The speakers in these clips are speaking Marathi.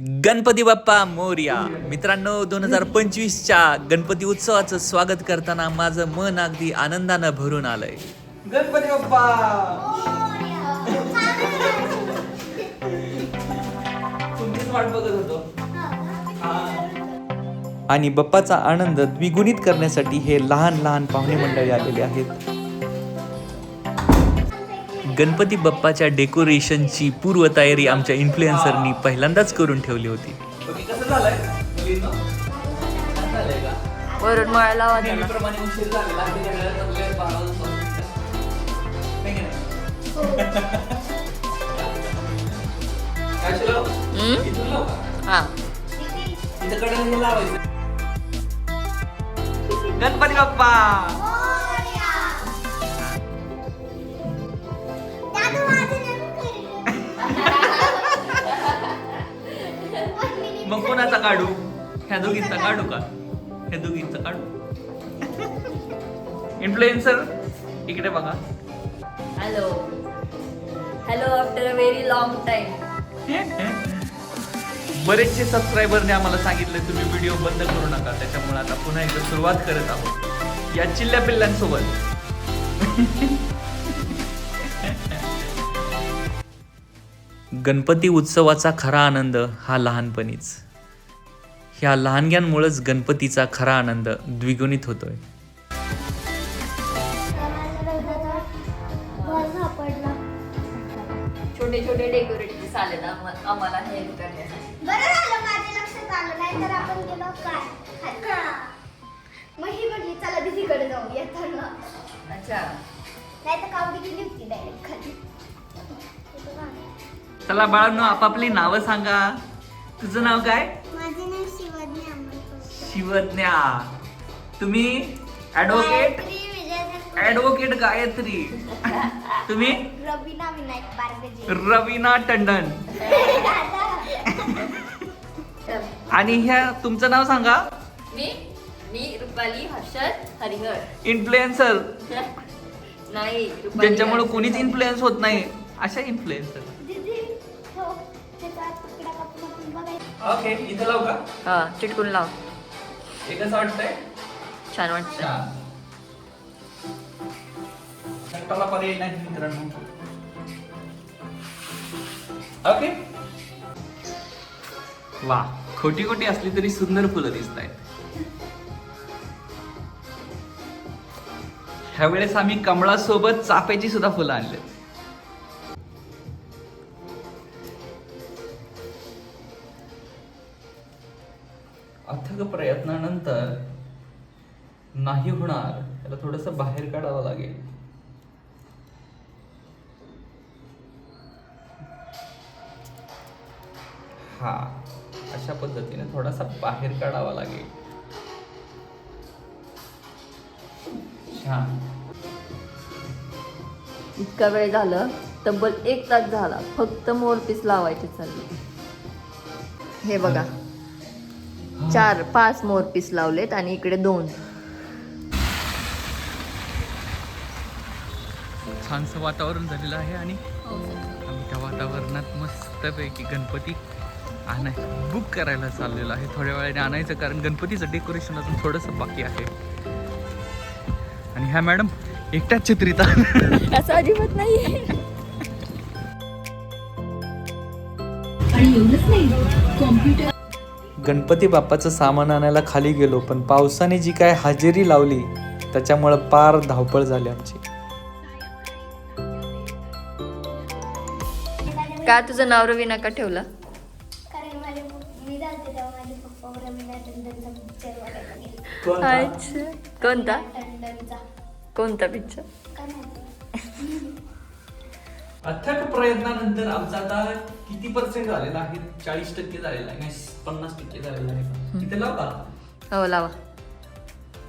गणपती बाप्पा मोर्या. मित्रांनो दोन हजार पंचवीसच्या गणपती उत्सवाचं स्वागत करताना माझं मन अगदी आनंदानं भरून आलंय. गणपती बाप्पा! तुमचीच वाट बघत होतो. आणि बाप्पाचा आनंद द्विगुणित करण्यासाठी हे लहान लहान पाहुणे मंडळी आलेले आहेत. गणपती बाप्पाच्या डेकोरेशनची पूर्वतयारी आमच्या इन्फ्लुएन्सरनी पहिल्यांदाच करून ठेवली होती. वरून लावा. त्याला काढू? ह्या दोघींचा काढू का? ह्या दोघींचा काढू. इन्फ्लुएन्सर इकडे बघा. Hello hello after a very long time बरेचसे सबस्क्रायबरने आम्हाला सांगितलं तुम्ही व्हिडिओ बंद करू नका. त्याच्यामुळे आता पुन्हा एकदा सुरुवात करत आहोत. या चिल्ल्या पिल्ल्यांसोबत गणपती उत्सवाचा खरा आनंद हा लहानपणीच. ह्या लहानग्यांमुळेच गणपतीचा खरा आनंद द्विगुणित होतोय. छोटे छोटे डेकोरेट पीस आले ना आम्हाला हेल्प करण्यासाठी. बरं झालं माझ्या लक्षात आलं नाही तर आपण गेलो काय. मग ही म्हटली चला दीदीकडे जाऊ येताना अच्छा. नाही तर कावडी गेली होती डायरेक्ट खाली. चला बाळांनो आपापली नावं सांगा. तुझं नाव काय? शिवज्ञा. तुम्ही ऍडव्होकेट. ऍडव्होकेट गायत्री. तुम्ही? रवीना विनायक रवीना टंडन. आणि ह्या तुमचं नाव सांगा. मी मी रुपाली हर्षद हरिहर. इन्फ्लुएन्सर नाही रुपाली ज्यांच्यामुळे. कोणीच इन्फ्लुएन्स होत नाही. अशा इन्फ्लुएन्सर दीदी हो ओके इथं लावू का? हा चिटकून लाव. हे कसं वाटतंय? छान वाटतं एकटाला पर्याय नाही मित्रांनो. ओके. वा खोटी खोटी असली तरी सुंदर फुलं दिसत आहेत. ह्या वेळेस आम्ही कमळासोबत चाफ्याची सुद्धा फुलं आणली अथक प्रयत्नानंतर नाही होणार त्याला थोडस बाहेर काढावं लागेल. हा अशा पद्धतीने थोडासा बाहेर काढावा लागेल. छान. इतका वेळ झालं तब्बल एक तास झाला फक्त मोरपीस लावायची चालली. हे बघा. चार पाच मोरपीस लावलेत आणि इकडे दोन. छानसं वातावरण झालेलं आहे आणि आम्ही त्या वातावरणात मस्तपैकी गणपती आणाय बुक करायला चाललेलो आहे. थोड्या वेळाने आणायचं कारण गणपतीचं डेकोरेशन अजून थोडंसं बाकी आहे. आणि ह्या मॅडम एकट्याच चित्रित असं अजिबात नाही गणपती बाप्पाचं सामान आणायला खाली गेलो पण पावसाने जी काय हजेरी लावली त्याच्यामुळं पार धावपळ झाली आमची. का तुझं नाव रवीना का ठेवलं? कोणता? कोणता? पिक्चर अथक प्रयत्नानंतर आमचा आता किती पर्सेंट झालेला आहे? चाळीस टक्के झालेला आहे. पन्नास टक्के झालेला आहे. इथे लाव. हो लावा.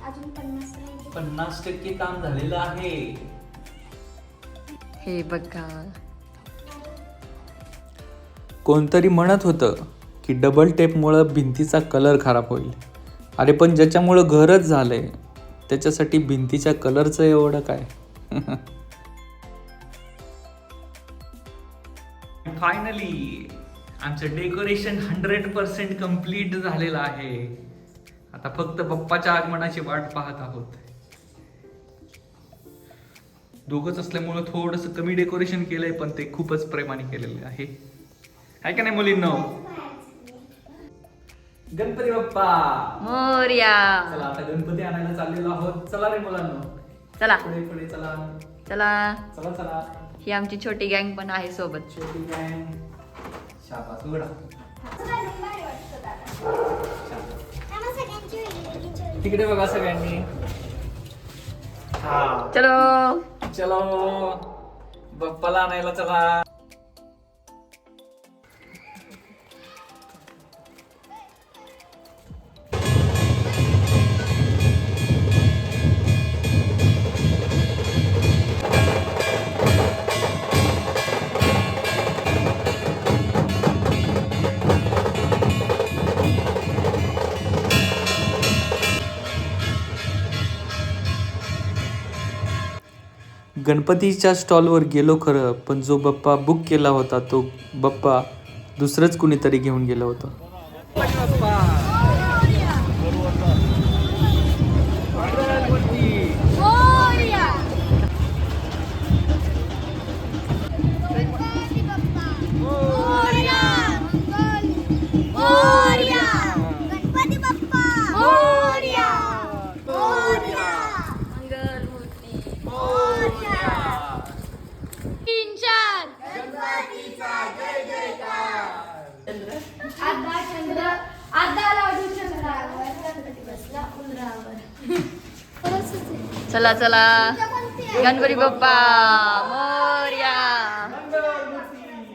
अजून पन्नास नाही पन्नास टक्के काम झालेलं आहे. हे बघा. कोणतरी म्हणत होतं की डबल टेपमुळं भिंतीचा कलर खराब होईल. अरे पण ज्याच्यामुळं घरच झालंय त्याच्यासाठी भिंतीच्या कलरचं एवढं काय? फायनली आमचं डेकोरेशन हंड्रेड पर्सेंट कंप्लीट झालेलं आहे. आता फक्त बाप्पाच्या आगमनाची वाट पाहत आहोत. दोघच असल्यामुळं थोडस कमी डेकोरेशन केलंय पण ते खूपच प्रेमाने केलेलं आहे. आहे का नाही मुलींनो? गणपती बाप्पा! मोर्या! चला आता गणपती आणायला चाललेलो आहोत. चला रे मुलांनो. चला. पुढे पुढे चला. चला. चला चला. ही आमची छोटी गँग पण आहे सोबत. छोटी गँग. शाबास उघडा. तिकडे बघा सगळ्यांनी. हा. चलो. चलो. बाप्पाला आणायला चला. गणपतीच्या स्टॉलवर गेलो खरं पण जो बप्पा बुक केला होता तो बप्पा दुसरंच कुणीतरी घेऊन गेलं होतं. चला चला गणपती बाप्पा मोर्या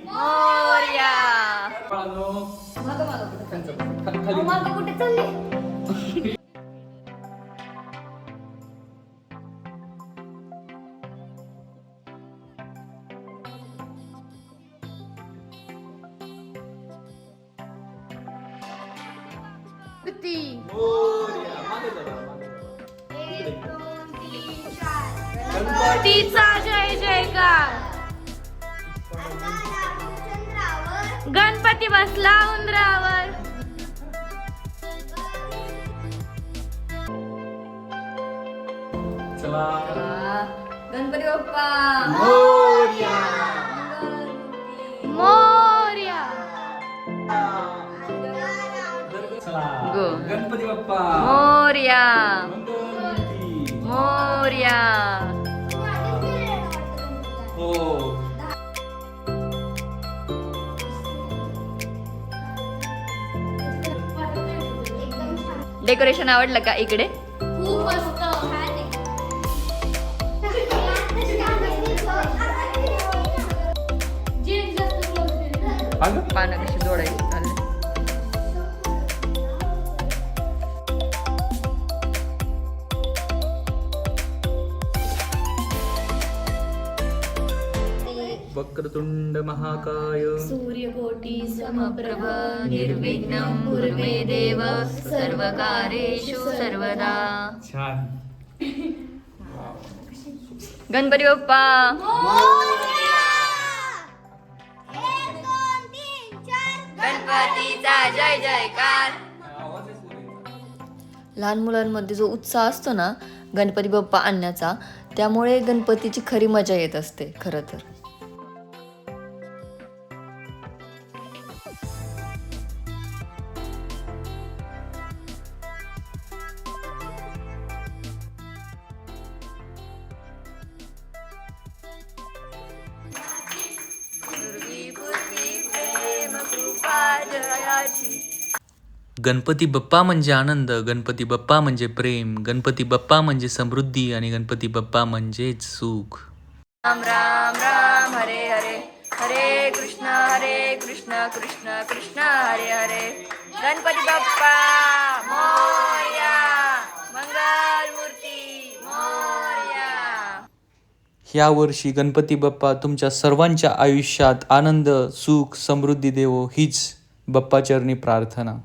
मोर्या गणपतीचा जय जयकार. गणपती बसला उंदरावर. चला. गणपती बाप्पा. मोर्या. चला. गो. गणपती बाप्पा. मोर्या. मोर्या. डेकोरेशन आवडलं का इकडे? खूप मस्त अगं पानं वक्रतुंड महाकाय सूर्यकोटी समप्रभ निर्विघ्नं कुर्मे देव सर्वकारेषु सर्वदा। छान. गणपती बाप्पा! गणपतीचा जय जयकार. लहान मुलांमध्ये जो उत्साह असतो ना गणपती बाप्पा आणण्याचा त्यामुळे गणपतीची खरी मजा येत असते खरं तर. गणपती बाप्पा म्हणजे आनंद गणपती बाप्पा म्हणजे प्रेम गणपती बाप्पा म्हणजे समृद्धी आणि गणपती बाप्पा म्हणजेच सुख. राम राम राम हरे हरे. हरे कृष्ण हरे कृष्ण कृष्ण कृष्ण हरे हरे. गणपती बाप्पा मोरया. मंगल मूर्ती मोरया. ह्या वर्षी गणपती बाप्पा तुमच्या सर्वांच्या आयुष्यात आनंद सुख समृद्धी देवो हीच बप्पाचरणी प्रार्थना.